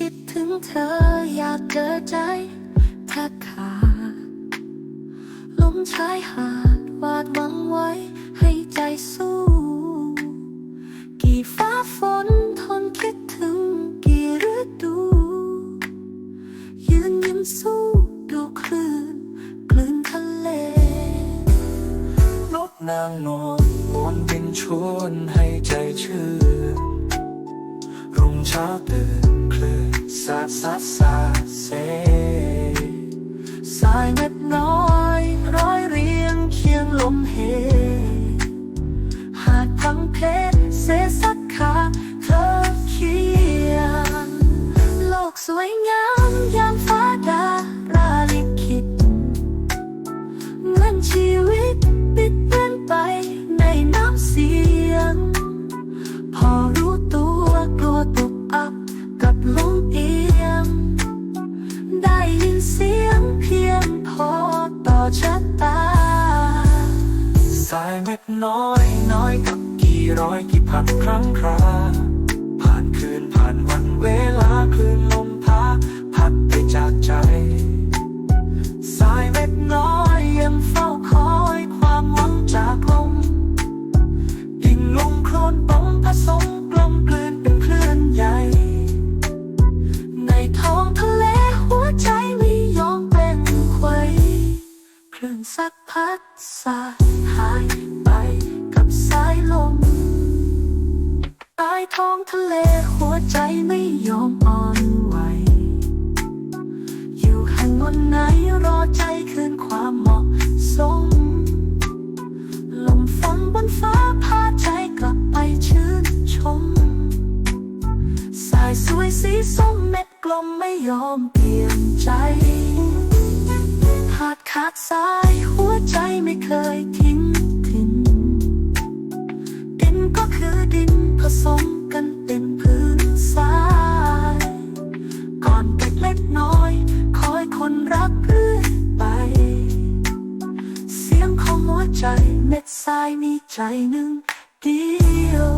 คิดถึงเธออยากเจอใจแทบขาดลมชายหาดวาดหวังไว้ให้ใจสู้ กี่ฟ้าฝนทนคิดถึงกี่ฤดู ยืนยิ้มสู้ดูคลื่นกลืนทะเลนกนางนวลมวนบินชวนให้ใจชื่นรุ่งเช้าตื่นคลื่น สาดสาดส ชะตา สายเม็ดน้อยน้อยกับกี่ร้อยกี่พันครั้งครา ลื่นสักพัดสาหายไปกับสายลมใต้ท้องทะเลหัวใจไม่ยอมอ่อนไหว อยู่แห่งวันไหนรอใจคืนความเหมาะสม ลมฝนบนฟ้าพาใจกลับไปชื่นชม สายสวยสีส้มเม็ดกลมไม่ยอมเปลี่ยนใจ ขาดขาดสาย หัวใจไม่เคยทิ้งถิ่นดินก็คือดินผสมกันเป็นพื้นทรายก่อนเด็กเล็กน้อย คอยคนรักเรื่อยไป เสียงของหัวใจเม็ดทรายมีใจหนึ่งเดียว